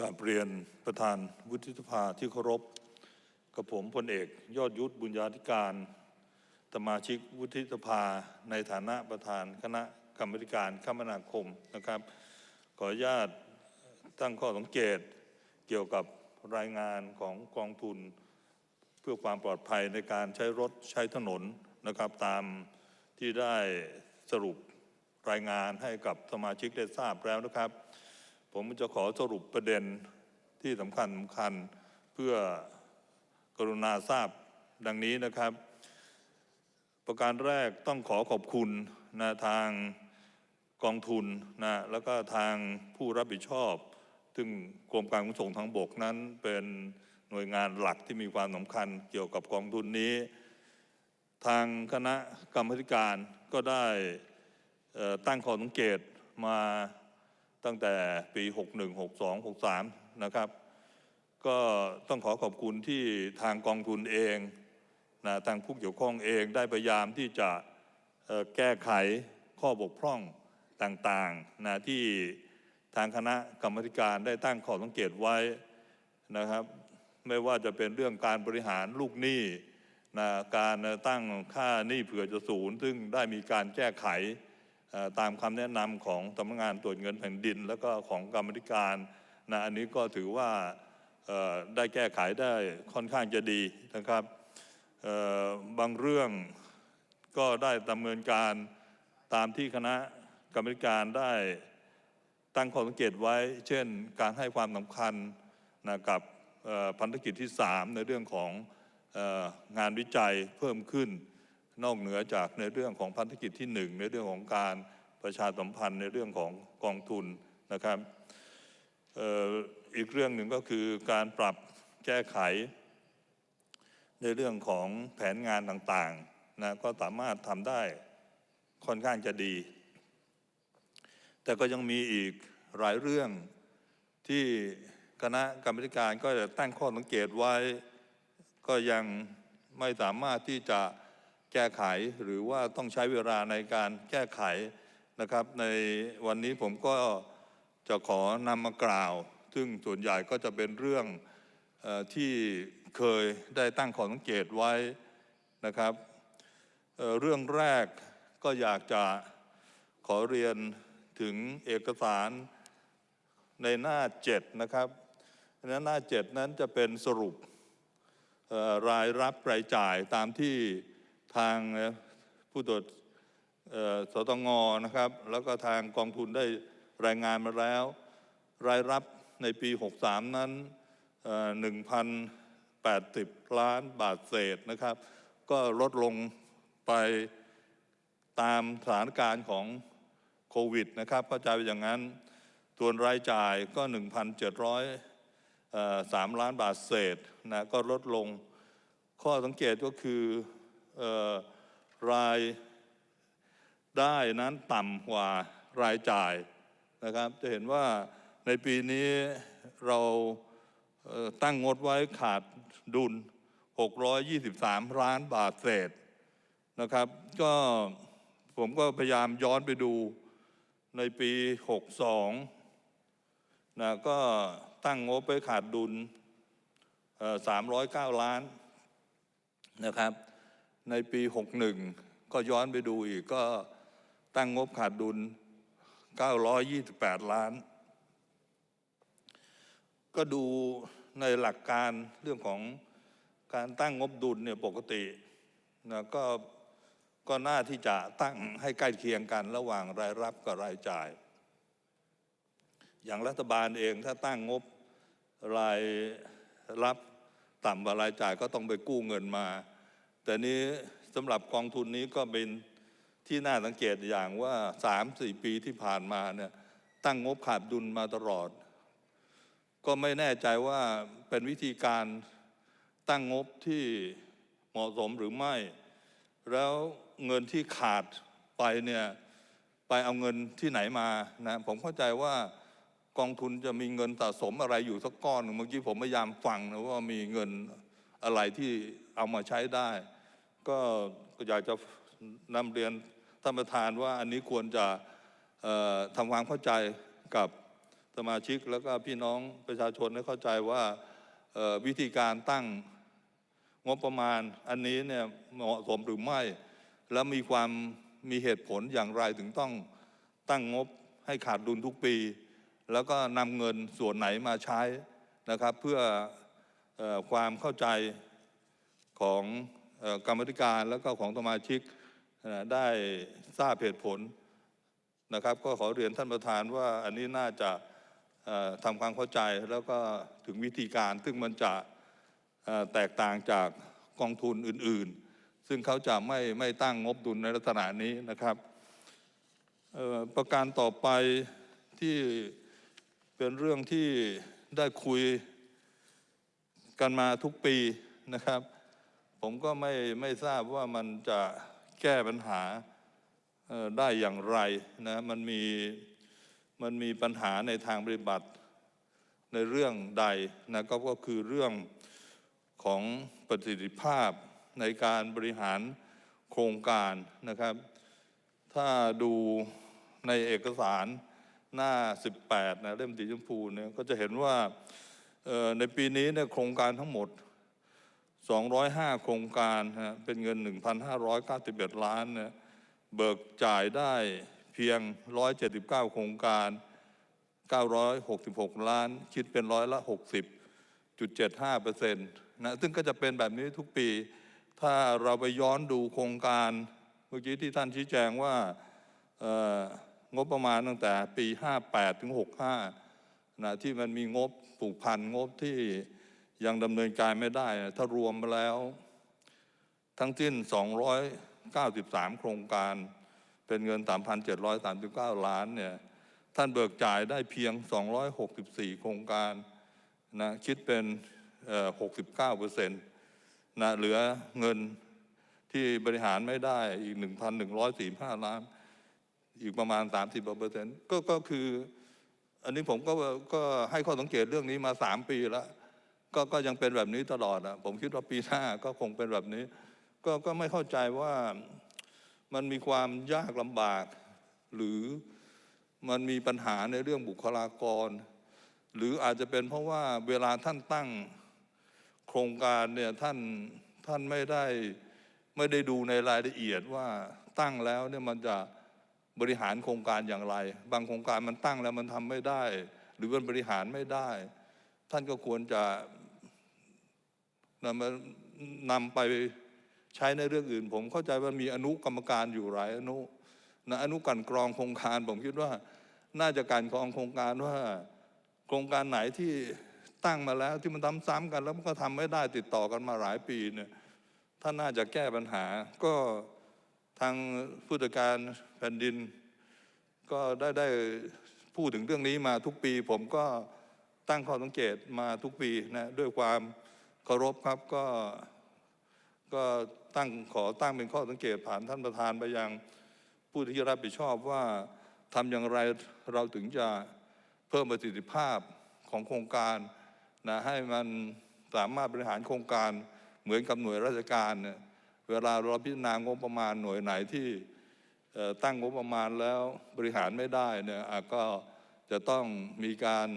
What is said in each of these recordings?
กาบเรียนประธานวุฒิสภาที่เคารพ กับผมพลเอกยอดยุทธบุญญาธิการสมาชิกวุฒิสภาในฐานะประธานคณะกรรมาธิการคมนาคมนะครับ ขออนุญาตตั้งข้อสังเกตเกี่ยวกับรายงานของกองทุน เพื่อความปลอดภัยในการใช้รถใช้ถนนนะครับ ตามที่ได้สรุปรายงานให้กับสมาชิกได้ทราบแล้วนะครับ ผมจะขอสรุปประเด็นที่สำคัญสำคัญเพื่อกรุณาทราบดังนี้นะครับ ประการแรกต้องขอขอบคุณนะทางกองทุนนะแล้วก็ทางผู้รับผิดชอบ ซึ่งกรมการขนส่งทางบกนั้นเป็นหน่วยงานหลักที่มีความสำคัญเกี่ยวกับกองทุนนี้ ทางคณะกรรมพิการก็ได้ตั้งข้อสังเกตมา ตั้งแต่ปี 61 62 63 นะครับ ก็ต้องขอขอบคุณที่ทางกองทุนเองนะทางผู้เกี่ยวข้องเองได้พยายามที่จะแก้ไขข้อบกพร่องต่างๆนะที่ทางคณะกรรมการได้ตั้งข้อสังเกตไว้นะครับ ไม่ว่าจะเป็นเรื่องการบริหารลูกหนี้นะการตั้งค่าหนี้เผื่อจะศูนย์ ซึ่งได้มีการแก้ไข ตามคำแนะนำของสำนักงานตรวจเงินแผ่นดิน แล้วก็ของกรรมธิการนะอันนี้ก็ถือว่าได้แก้ไขได้ค่อนข้างจะดีนะครับบางเรื่องก็ได้ดำเนินการตามที่คณะกรรมการได้ตั้งข้อสังเกตไว้ เช่น การให้ความสำคัญนะกับพันธกิจที่ 3 ในเรื่องของงานวิจัยเพิ่มขึ้น นอกเหนือจากในเรื่องของพันธกิจที่ 1 ในเรื่องของการประชาสัมพันธ์ในเรื่องของกองทุนนะครับอ,อีกเรื่องหนึ่งก็คือการปรับแก้ไข ในเรื่องของแผนงานต่างๆนะก็สามารถทำได้ค่อนข้างจะดี แต่ก็ยังมีอีกหลายเรื่องที่คณะกรรมการก็จะตั้งข้อสังเกตไว้ ก็ยังไม่สามารถที่จะ ก้ไข หรือว่าต้องใช้เวลาในการแก้ไขนะครับ ในวันนี้ผมก็จะขอนำมากล่าว ซึ่งส่วนใหญ่ก็จะเป็นเรื่องอที่เคยได้ตั้งข้อสังเกตไว้นะครับเเรื่องแรกก็อยากจะขอเรียนถึงเอกสารในหน้าเจ็ดนะครับในหน้าเจ็ดนั้นจะเป็นสรุปรายรับรายจ่ายตามที่ ทางผู้ตรวจสตงนะครับ แล้วก็ทางกองทุนได้รายงานมาแล้ว รายรับในปี 63 นั้น 1,080 ล้านบาทเศษนะครับ ก็ลดลงไปตามสถานการณ์ของโควิดนะครับเข้าใจเป็นอย่างนั้น ส่วนรายจ่ายก็ 1,700เอ่อสามล้านบาทเศษนะก็ลดลง ข้อสังเกตก็คือ รายได้นั้นต่ำกว่ารายจ่ายนะครับ จะเห็นว่าในปีนี้เราตั้งงดไว้ขาดดุล 623 ล้านบาทเศษนะครับ ก็ผมก็พยายามย้อนไปดูในปี 62นะก็ตั้งงบไปขาดดุลสามร้อยเก้าล้านนะครับ ในปี 61 ก็ย้อนไปดูอีกก็ตั้งงบขาดดุล 928 ล้าน ก็ดูในหลักการเรื่องของการตั้งงบดุลเนี่ยปกตินะก็ก็น่าที่จะตั้งให้ใกล้เคียงกันระหว่างรายรับกับรายจ่าย อย่างรัฐบาลเองถ้าตั้งงบรายรับต่ำกว่ารายจ่ายก็ต้องไปกู้เงินมา แต่นี้สำหรับกองทุนนี้ก็เป็นที่น่าสังเกตอย่างว่าสามสี่ปีที่ผ่านมาเนี่ยตั้งงบขาดดุลมาตลอด ก็ไม่แน่ใจว่าเป็นวิธีการตั้งงบที่เหมาะสมหรือไม่ แล้วเงินที่ขาดไปเนี่ยไปเอาเงินที่ไหนมานะผมเข้าใจว่ากองทุนจะมีเงินสะสมอะไรอยู่สักก้อนเมื่อกี้ผมพยายามฟังนะว่ามีเงินอะไรที่เอามาใช้ได้ ก็ก็อยากจะนำเรียนท่านประธานว่าอันนี้ควรจะทำความเข้าใจกับสมาชิกแล้วก็พี่น้องประชาชนให้เข้าใจว่าวิธีการตั้งงบประมาณอันนี้เนี่ยเหมาะสมหรือไม่ แล้วมีความมีเหตุผลอย่างไรถึงต้องตั้งงบให้ขาดดุลทุกปี แล้วก็นำเงินส่วนไหนมาใช้นะครับ เพื่อออความเข้าใจของ กรรมธิการแล้วก็ของสมาชิกได้ทราบเหตุผลนะครับ ก็ขอเรียนท่านประธานว่าอันนี้น่าจะทำความเข้าใจแล้วก็ถึงวิธีการ ซึ่งมันจะแตกต่างจากกองทุนอื่น ๆ ซึ่งเขาจะไม่ไม่ตั้งงบดุลในลักษณะนี้นะครับประการต่อไปที่เป็นเรื่องที่ได้คุยกันมาทุกปีนะครับ ผมก็ไม่ไม่ทราบว่ามันจะแก้ปัญหาได้อย่างไรนะมันมีมันมีปัญหาในทางปฏิบัติในเรื่องใดนะก็ก็คือเรื่องของประสิทธิภาพในการบริหารโครงการนะครับ ถ้าดูในเอกสารหน้า 18นะเล่มสีชมพูเนี่ยก็จะเห็นว่าในปีนี้เนี่ยโครงการทั้งหมด 205 โครงการฮะเป็นเงิน 1,591 ล้านเนี่ยเบิกจ่ายได้เพียง 179 โครงการ 966 ล้าน คิดเป็นร้อยละ 60.75เปอร์เซ็นต์นะซึ่งก็จะเป็นแบบนี้ทุกปี ถ้าเราไปย้อนดูโครงการ เมื่อกี้ที่ท่านชี้แจงว่าเงบประมาณตั้งแต่ปี 58 ถึง 65นะที่มันมีงบผูกพันงบที่ ยังดำเนินการไม่ได้ ถ้ารวมมาแล้ว ทั้งสิ้น 293 โครงการ เป็นเงิน 3,739 ล้านเนี่ยท่านเบิกจ่ายได้เพียง 264 โครงการนะคิดเป็น 69เปอร์เซ็นต์นะเหลือเงินที่บริหารไม่ได้อีก 1,145 ล้าน อีกประมาณ 30เปอร์เซ็นต์ก็ก็คือ อันนี้ผมก็ก็ให้ข้อสังเกตเรื่องนี้มา 3 ปีแล้ว ก็ก็ยังเป็นแบบนี้ตลอดอะผมคิดว่าปีหน้าก็คงเป็นแบบนี้ ก็ก็ไม่เข้าใจว่ามันมีความยากลำบาก หรือมันมีปัญหาในเรื่องบุคลากร หรืออาจจะเป็นเพราะว่าเวลาท่านตั้งโครงการเนี่ยท่านท่านไม่ได้ไม่ได้ดูในรายละเอียดว่าตั้งแล้วเนี่ยมันจะบริหารโครงการอย่างไร บางโครงการมันตั้งแล้วมันทำไม่ได้ หรือมันบริหารไม่ได้ ท่านก็ควรจะ นำมานำไปใช้ในเรื่องอื่น ผมเข้าใจว่ามีอนุกรรมการอยู่หลายอนุนะอนุกันกรองโครงการ ผมคิดว่าน่าจะกลันกรองโครงการว่า โครงการไหนที่ตั้งมาแล้วที่มันทำซ้ำกันแล้วมันก็ทำไม่ได้ติดต่อกันมาหลายปีเนี่ยท่านน่าจะแก้ปัญหา ก็ทางผู้จัดการแผ่นดิน ก็ได้ได้พูดถึงเรื่องนี้มาทุกปี ผมก็ตั้งข้อสังเกตมาทุกปีนะด้วยความ เคารพครับก็ก็ตั้งขอตั้งเป็นข้อสังเกตผ่านท่านประธานไปยังผู้ที่รับผิดชอบว่าทำอย่างไรเราถึงจะเพิ่มประสิทธิภาพของโครงการนะให้มันสามารถบริหารโครงการเหมือนกับหน่วยราชการเนี่ยเวลาเราพิจารณางบประมาณหน่วยไหนที่ตั้งงบประมาณแล้วบริหารไม่ได้เนี่ยอะก็จะต้องมีการ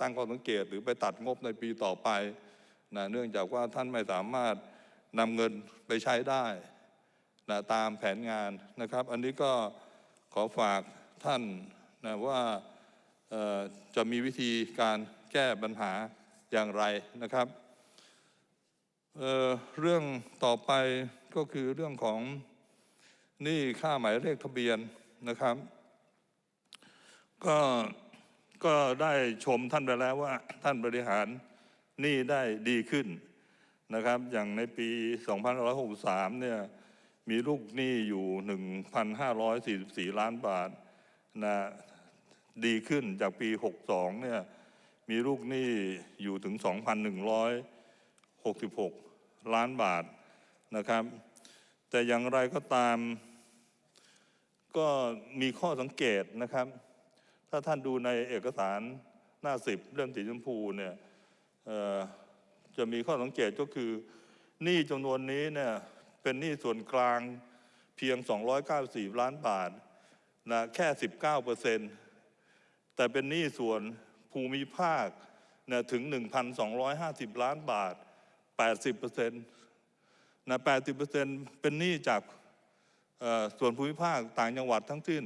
ตั้งข้อสังเกตหรือไปตัดงบในปีต่อไป นะเนื่องจากว่าท่านไม่สามารถนำเงินไปใช้ได้นะตามแผนงานนะครับ อันนี้ก็ขอฝากท่านนะว่าจะมีวิธีการแก้ปัญหาอย่างไรนะครับเเรื่องต่อไปก็คือเรื่องของหนี้ค่าหมายเลขทะเบียนนะครับ ก็ก็ได้ชมท่านไปแล้วว่าท่านบริหาร หนี้ได้ดีขึ้นนะครับ อย่างในปี 2563 เนี่ยมีลูกหนี้อยู่ 1,544 ล้านบาทนะดีขึ้นจากปี 62 เนี่ยมีลูกหนี้อยู่ถึง 2,166 ล้านบาทนะครับ แต่อย่างไรก็ตาม ก็มีข้อสังเกตนะครับ ถ้าท่านดูในเอกสารหน้าสิบเรื่องสีชมพูเนี่ย จะมีข้อสังเกตก็คือหนี้จำนวนนี้เนี่ยเป็นหนี้ส่วนกลางเพียง 294 ล้านบาทนะแค่ 19เปอร์เซ็นต์แต่เป็นหนี้ส่วนภูมิภาคนะถึง 1,250 ล้านบาท 80เปอร์เซ็นต์นะ80เปอร์เซ็นต์เป็นหนี้จากส่วนภูมิภาคต่างจังหวัดทั้งสิ้น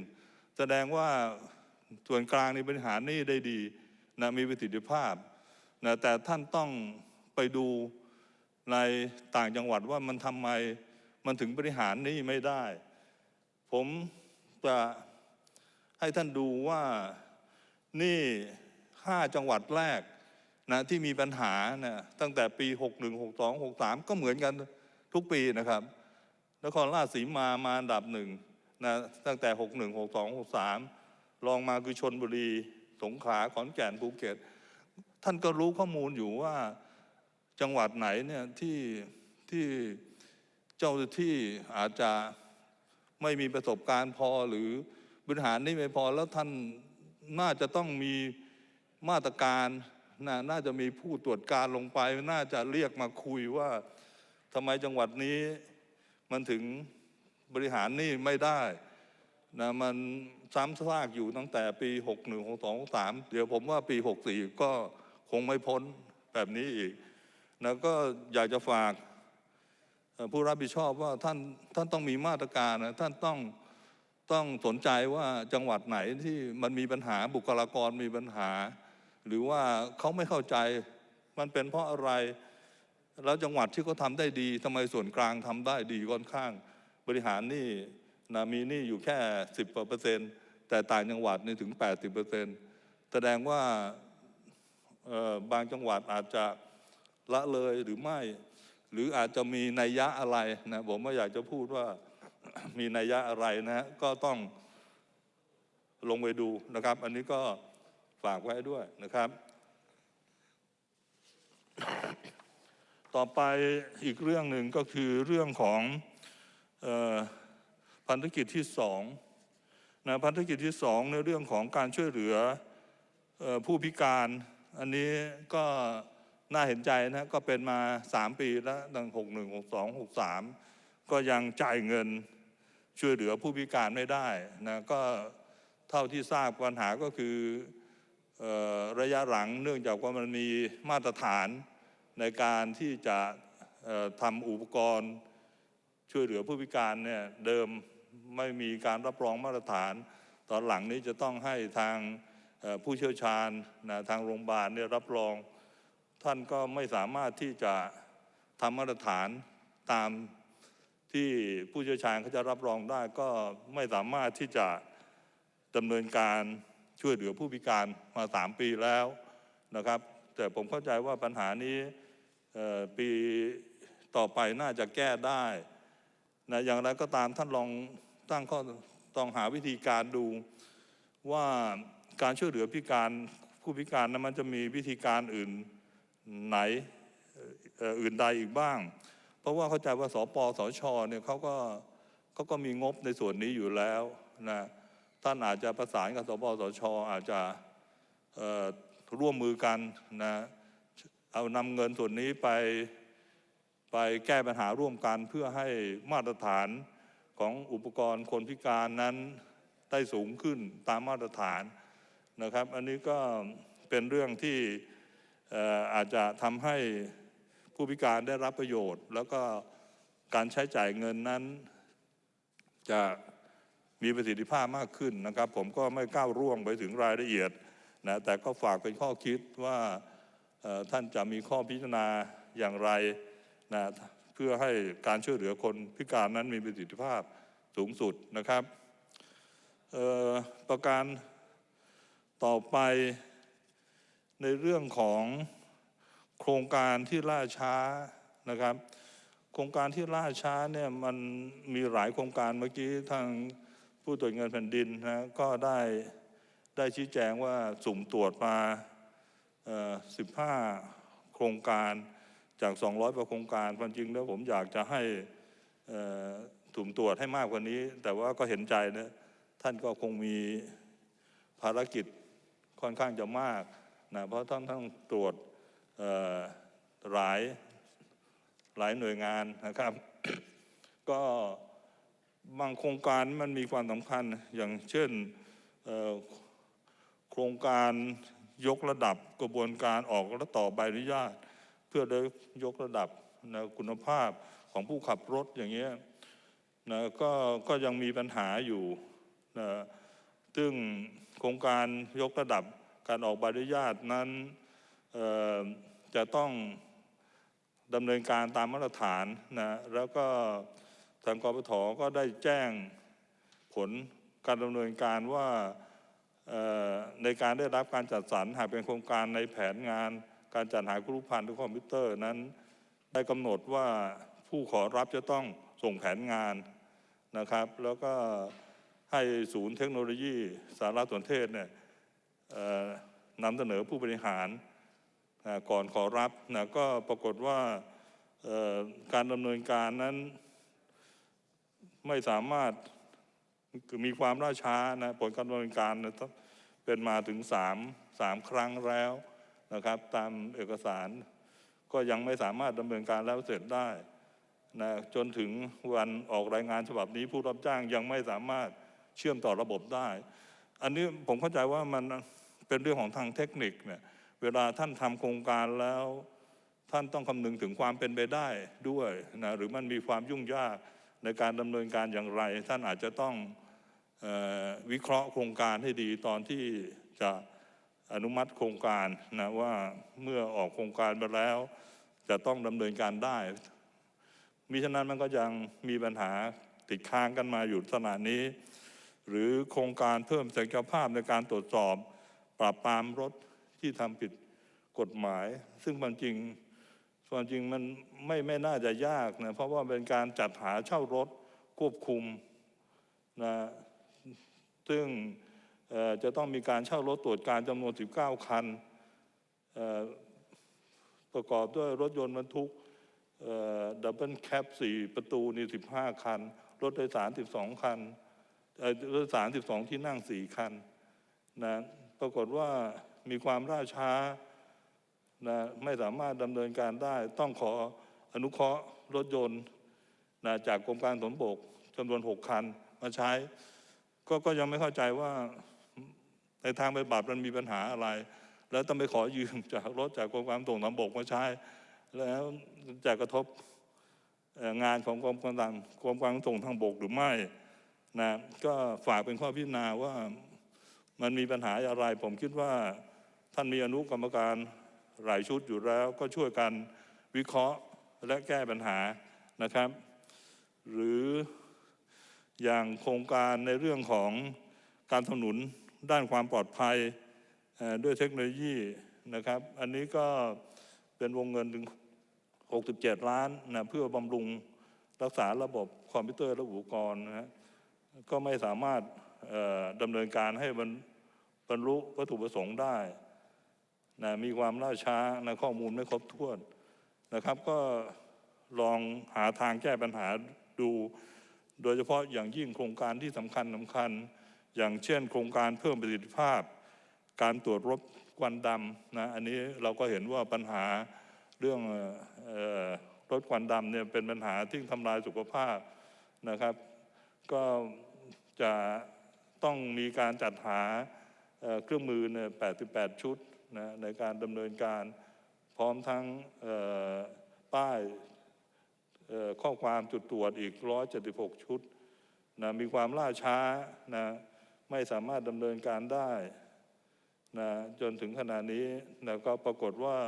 แสดงว่าส่วนกลางนี่บริหารหนี้ได้ดีนะมีประสิทธิภาพ นะแต่ท่านต้องไปดูในต่างจังหวัดว่ามันทำไมมันถึงบริหารนี้ไม่ได้ ผมจะให้ท่านดูว่านี่ห้าจังหวัดแรกนะที่มีปัญหานะตั้งแต่ปี 61 62 63 ก็เหมือนกันทุกปีนะครับ นครราชสีมามาอันดับหนึ่งนะตั้งแต่ 61 62 63 รองมาคือชนบุรี สงขลาขอนแก่นภูเก็ต ท่านก็รู้ข้อมูลอยู่ว่าจังหวัดไหนเนี่ยที่ที่เจ้าหน้าที่อาจจะไม่มีประสบการณ์พอหรือบริหารนี่ไม่พอแล้วท่านน่าจะต้องมีมาตรการนะน่าจะมีผู้ตรวจการลงไป น่าจะเรียกมาคุยว่าทำไมจังหวัดนี้ มันถึงบริหารนี่ไม่ได้นะมันซ้ำซากอยู่ตั้งแต่ปี 61 62 63 เดี๋ยวผมว่าปี 64 ก็ คงไม่พ้นแบบนี้อีกนะก็อยากจะฝากผู้รับผิดชอบว่าท่านท่านต้องมีมาตรการนะท่านต้องต้องสนใจว่าจังหวัดไหนที่มันมีปัญหาบุคลากรมีปัญหา หรือว่าเขาไม่เข้าใจมันเป็นเพราะอะไร แล้วจังหวัดที่เขาทำได้ดีทำไมส่วนกลางทำได้ดีค่อนข้าง บริหารนี่นะมีนี่อยู่แค่สิบเปอร์เซ็นต์แต่ต่างจังหวัดนี่ถึง80เปอร์เซ็นต์แสดงว่า บางจังหวัดอาจจะละเลยหรือไม่ หรืออาจจะมีนัยยะอะไรนะผมไม่อยากจะพูดว่ามีนัยยะอะไรนะก็ต้องลงไปดูนะครับ อันนี้ก็ฝากไว้ด้วยนะครับ ต่อไปอีกเรื่องหนึ่งก็คือเรื่องของออพันธกิจที่สองนะพันธกิจที่สองในเรื่องของการช่วยเหลือออผู้พิการ อันนี้ก็น่าเห็นใจนะก็เป็นมาสามปีแล้วตั้งหกหนึ่งหกสองหกสามก็ยังจ่ายเงินช่วยเหลือผู้พิการไม่ได้นะก็เท่าที่ทราบปัญหาก็คืออระยะหลังเนื่องจากว่ามันมีมาตรฐานในการที่จะทำอุปกรณ์ช่วยเหลือผู้พิการเนี่ยเดิมไม่มีการรับรองมาตรฐาน ตอนหลังนี้จะต้องให้ทาง ผู้เชี่ยวชาญนะทางโรงพยาบาลเนี่ยรับรอง ท่านก็ไม่สามารถที่จะทำมาตรฐานตามที่ผู้เชี่ยวชาญเขาจะรับรองได้ ก็ไม่สามารถที่จะดำเนินการช่วยเหลือผู้พิการมาสามปีแล้วนะครับ แต่ผมเข้าใจว่าปัญหานี้ปีต่อไปน่าจะแก้ได้นะอย่างไรก็ตามท่านลองตั้งข้อต้องหาวิธีการดูว่า การช่วยเหลือพิการผู้พิการนั้นมันจะมีวิธีการอื่นไหนอื่นใดอีกบ้าง เพราะว่าเข้าใจว่าสปสชเนี่ยเขาก็เขาก็มีงบในส่วนนี้อยู่แล้วนะท่านอาจจะประสานกับสปสชอาจจะร่วมมือกันนะเอานำเงินส่วนนี้ไปไปแก้ปัญหาร่วมกันเพื่อให้มาตรฐานของอุปกรณ์คนพิการนั้นได้สูงขึ้นตามมาตรฐาน นะครับ อันนี้ก็เป็นเรื่องที่อาจจะทำให้ผู้พิการได้รับประโยชน์ แล้วก็การใช้จ่ายเงินนั้น จะมีประสิทธิภาพมากขึ้นนะครับ ผมก็ไม่ก้าวร่วงไปถึงรายละเอียดนะแต่ก็ฝากเป็นข้อคิดว่าท่านจะมีข้อพิจารณาอย่างไรนะเพื่อให้การช่วยเหลือคนพิการนั้นมีประสิทธิภาพสูงสุดนะครับประการ ต่อไปในเรื่องของโครงการที่ล่าช้านะครับ โครงการที่ล่าช้าเนี่ยมันมีหลายโครงการเมื่อกี้ทางผู้ตรวจเงินแผ่นดินนะก็ได้ได้ชี้แจงว่าสุ่มตรวจมา 15 โครงการจาก 200กว่าโครงการความจริงแล้วผมอยากจะให้สุ่มตรวจให้มากกว่านี้ แต่ว่าก็เห็นใจนะท่านก็คงมีภารกิจ ค่อนข้างจะมากนะเพราะท่านต้องตรวจหลายหลายหน่วยงานนะครับ ก็บางโครงการมันมีความสำคัญอย่างเช่นโครงการยกระดับกระบวนการออกและต่อใบอนุญาต เพื่อได้ยกระดับนะคุณภาพของผู้ขับรถอย่างเงี้ยนะก็ก็ยังมีปัญหาอยู่นะซึ่ง โครงการยกระดับการออกใบอนุญาตนั้นจะต้องดำเนินการตามมาตรฐานนะแล้วก็ทางกปทก็ได้แจ้งผลการดำเนินการว่าในการได้รับการจัดสรรหากเป็นโครงการในแผนงาน การจัดหาครุพันธ์ด้วยคอมพิวเตอร์นั้น ได้กำหนดว่าผู้ขอรับจะต้องส่งแผนงานนะครับ แล้วก็ ให้ศูนย์เทคโนโลยีสารสนเทศเนี่ยนำเสนอผู้บริหารก่อนขอรับนะก็ปรากฏว่าการดำเนินการนั้นไม่สามารถคือมีความล่าช้านะผลการดำเนินการนะเป็นมาถึงสามสามครั้งแล้วนะครับ ตามเอกสารก็ยังไม่สามารถดำเนินการแล้วเสร็จได้นะจนถึงวันออกรายงานฉบับนี้ผู้รับจ้างยังไม่สามารถ เชื่อมต่อระบบได้ อันนี้ผมเข้าใจว่ามันเป็นเรื่องของทางเทคนิคเนี่ยเวลาท่านทำโครงการแล้ว ท่านต้องคำนึงถึงความเป็นไปได้ด้วยนะหรือมันมีความยุ่งยากในการดำเนินการอย่างไร ท่านอาจจะต้องออวิเคราะห์โครงการให้ดีตอนที่จะอนุมัติโครงการนะว่าเมื่อออกโครงการไปแล้ว จะต้องดำเนินการได้มิฉะนั้นมันก็ยังมีปัญหาติดค้างกันมาอยู่ขณะนี้ หรือโครงการเพิ่มศักยภาพในการตรวจสอบ ปราบปรามรถที่ทำผิดกฎหมาย ซึ่งความจริงความจริงมันไม่ไม่น่าจะยากนะเพราะว่าเป็นการจัดหาเช่ารถควบคุมนะซึ่งจะต้องมีการเช่ารถตรวจการจำนวน 19 คัน ประกอบด้วยรถยนต์บรรทุกดับเบิลแคปสี่ประตูนี่ 15 คัน รถโดยสาร 12 คัน รถโดยสาร12ที่นั่ง4คันนะปรากฏว่ามีความล่าช้านะไม่สามารถดำเนินการได้ ต้องขออนุเคราะห์รถยนต์นะจากกรมการขนบกจำนวน6คันมาใช้ ก็ก็ยังไม่เข้าใจว่าในทางไปบัติมันมีปัญหาอะไร แล้วต้องไปขอยืมจากรถจากกรมการขนส่งทางบกมาใช้ แล้วจะกระทบงานของกรมการต่างกรมการขนส่งทางบกหรือไม่ นะก็ฝากเป็นข้อพิจารณาว่ามันมีปัญหาอะไร ผมคิดว่าท่านมีอนุกรรมการหลายชุดอยู่แล้ว ก็ช่วยกันวิเคราะห์และแก้ปัญหานะครับ หรืออย่างโครงการในเรื่องของการสนับสนุนด้านความปลอดภัยด้วยเทคโนโลยีนะครับ อันนี้ก็เป็นวงเงินถึง 67 ล้านนะเพื่อบำรุงรักษาระบบคอมพิวเตอร์และอุปกรณ์นะฮะ ก็ไม่สามารถดำเนินการให้บรรบรรลุวัตถุประสงค์ได้นะมีความล่าช้านะข้อมูลไม่ครบถ้วนนะครับ ก็ลองหาทางแก้ปัญหาดู โดยเฉพาะอย่างยิ่งโครงการที่สำคัญสำคัญ อย่างเช่น โครงการเพิ่มประสิทธิภาพ การตรวจรถควันดำนะอันนี้เราก็เห็นว่าปัญหาเรื่องออรถควันดำเนี่ยเป็นปัญหาที่ทำลายสุขภาพนะครับ ก็ จะต้องมีการจัดหาเครื่องมือ 88 ชุดนะในการดำเนินการพร้อมทั้งป้ายข้อความจุดตรวจอีก 176 ชุดนะมีความล่าช้านะไม่สามารถดำเนินการได้นะจนถึงขณะนี้นะก็ปรากฏว่า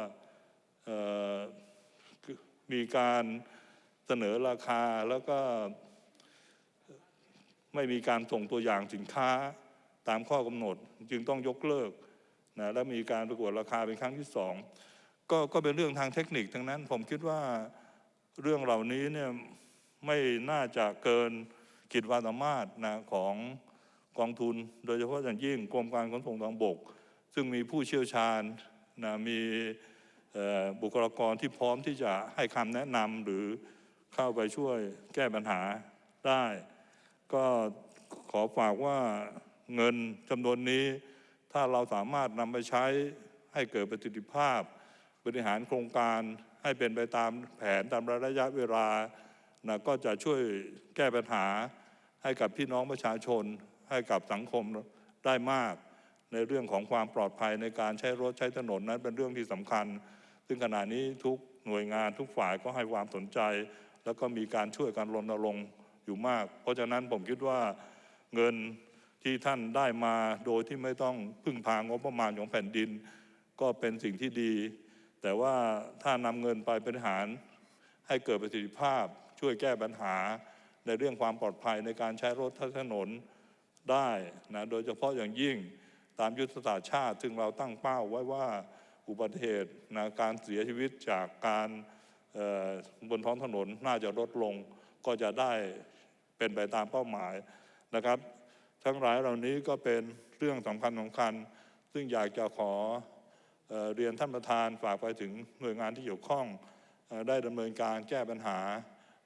มีการเสนอราคาแล้วก็ ไม่มีการส่งตัวอย่างสินค้าตามข้อกำหนด จึงต้องยกเลิกนะและมีการประกวดราคาเป็นครั้งที่สองก็ก็เป็นเรื่องทางเทคนิคทั้งนั้น ผมคิดว่าเรื่องเหล่านี้เนี่ยไม่น่าจะเกินขีดความสามารถนะของกองทุน โดยเฉพาะอย่างยิ่งกรมการขนส่งทางบก ซึ่งมีผู้เชี่ยวชาญนะมีบุคลากรที่พร้อมที่จะให้คำแนะนำหรือเข้าไปช่วยแก้ปัญหาได้ ก็ขอฝากว่าเงินจำนวนนี้ถ้าเราสามารถนำไปใช้ให้เกิดประสิทธิภาพ บริหารโครงการให้เป็นไปตามแผนตามระยะเวลานะก็จะช่วยแก้ปัญหาให้กับพี่น้องประชาชน ให้กับสังคมได้มาก ในเรื่องของความปลอดภัยในการใช้รถใช้ถนนนั้นเป็นเรื่องที่สำคัญ ซึ่งขณะนี้ทุกหน่วยงานทุกฝ่ายก็ให้ความสนใจ แล้วก็มีการช่วยกันรณรงค์ อยู่มาก เพราะฉะนั้นผมคิดว่าเงินที่ท่านได้มาโดยที่ไม่ต้องพึ่งพางบประมาณของแผ่นดิน ก็เป็นสิ่งที่ดี แต่ว่าถ้านำเงินไปบริหาร ให้เกิดประสิทธิภาพ ช่วยแก้ปัญหาในเรื่องความปลอดภัยในการใช้รถใช้ถนนได้นะโดยเฉพาะอย่างยิ่งตามยุทธศาสตร์ชาติ ซึ่งเราตั้งเป้าไว้ว่าอุบัติเหตุนะการเสียชีวิตจากการบนท้องถนนน่าจะลดลงก็จะได้ เป็นไปตามเป้าหมายนะครับ ทั้งหลายเหล่านี้ก็เป็นเรื่องสำคัญสำคัญ ซึ่งอยากจะขอเรียนท่านประธานฝากไปถึงหน่วยงานที่เกี่ยวข้องได้ดำเนินการแก้ปัญหา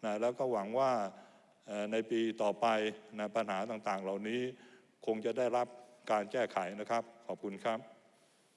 นะแล้วก็หวังว่าในปีต่อไปนะปัญหาต่างๆ เหล่านี้คงจะได้รับการแก้ไขนะครับ ขอบคุณครับ